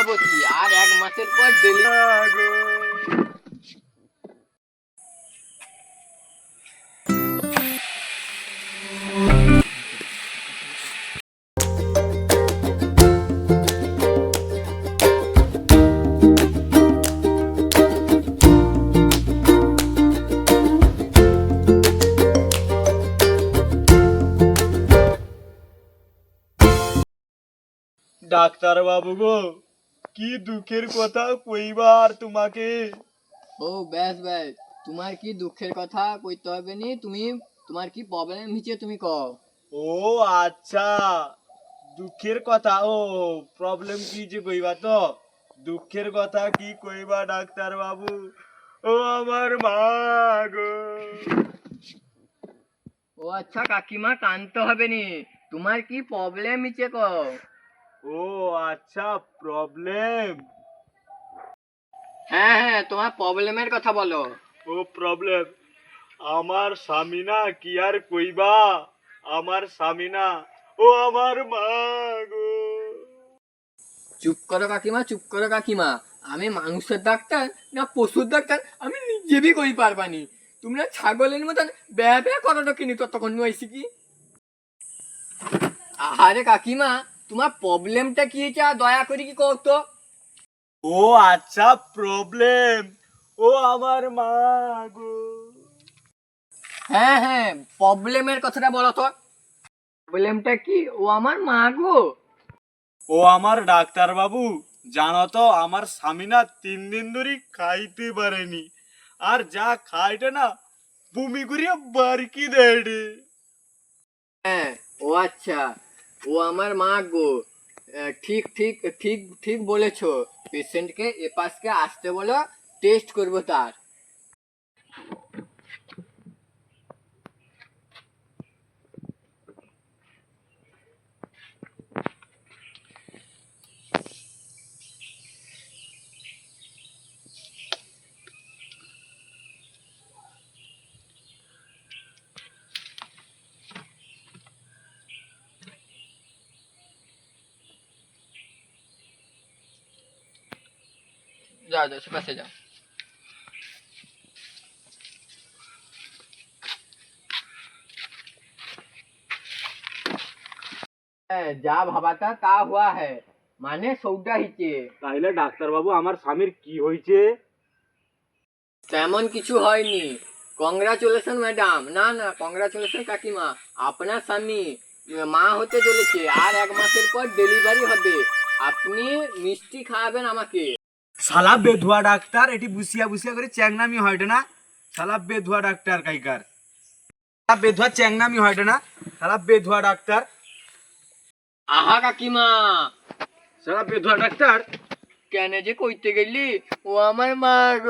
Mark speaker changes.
Speaker 1: গর্ভবতী আর এক মাসের পর ডেলিভারি
Speaker 2: ডাক্তার বাবু গো কি দুঃখের কথা কইবার তোমাকে?
Speaker 1: ও ব্যাস ব্যাস। তোমার কি দুঃখের কথা কইতে হবে নি? তুমি তোমার কি প্রবলেম হয়েছে তুমি কও।
Speaker 2: ও আচ্ছা। দুঃখের কথা ও প্রবলেম কি যে কইবা তো? দুঃখের কথা কি কইবা ডাক্তার বাবু ও আমার মা গো।
Speaker 1: ও আচ্ছা কাকিমা কানতে হবে নি। তোমার কি প্রবলেম হয়েছে কও।
Speaker 2: ও আচ্ছা প্রবলেম
Speaker 1: হ্যাঁ হ্যাঁ তোমার প্রবলেমের কথা বলো।
Speaker 2: ও প্রবলেম আমার স্বামী না কি আর কইবা? আমার স্বামী না ও আমার মা গো।
Speaker 1: চুপ করো কাকিমা চুপ করো কাকিমা। আমি মানুষের ডাক্তার না পশুর ডাক্তার আমি নিজে বি কই পারবানি। তোমরা ছাগলের মতন ব্যা ব্যা করো কিনি ততক্ষণ নইছি কি? আরে কাকিমা তোমার প্রবলেমটা কি হয়েছে? আর দয়া করে কি করতো
Speaker 2: ও আচ্ছা প্রবলেম। ও আমার মা গো।
Speaker 1: হ্যাঁ হ্যাঁ প্রবলেমের কথাটা বলো তো। প্রবলেমটা কি? ও আমার মা গো।
Speaker 2: ও আমার ডাক্তার বাবু জানো তো আমার স্বামী না তিন দিন ধরে খাইতে পারেনি। আর যা খাইটে না বমি করিয়া বারকি দেয় রে।
Speaker 1: হ্যাঁ ও আচ্ছা। ও আমার মা গো। ঠিক ঠিক ঠিক ঠিক বলেছ। পেশেন্টকে এপাশকে আসতে বলো টেস্ট করব তার। যাও যাও সে পাশে যাও। যা ভাবাটা তা হুয়া হ্যাঁ মানে সৌটা হিচে।
Speaker 2: তাইলে ডাক্তার বাবু আমার স্বামীর কি হয়েছে
Speaker 1: তেমন কিছু হয়নি। Congratulation madam. না না কংগ্রাচুলেশন কাকিমা। আপনার স্বামী মা হতে চলেছে। আর এক মাসের পর ডেলিভারি হবে। আপনি মিষ্টি খাওয়াবেন আমাকে।
Speaker 2: শালা বেধুয়া ডাক্তার, এটি বুসিয়া বুসিয়া করে চ্যাংনামি হয় না। শালা বেধুয়া ডাক্তার কাইকার। শালা বেধুয়া চ্যাংনামি হয় না। শালা বেধুয়া ডাক্তার।
Speaker 1: আহা কাকিমা,
Speaker 2: শালা বেধুয়া ডাক্তার,
Speaker 1: কেন যে কইতে গেলি, ও আমার মার।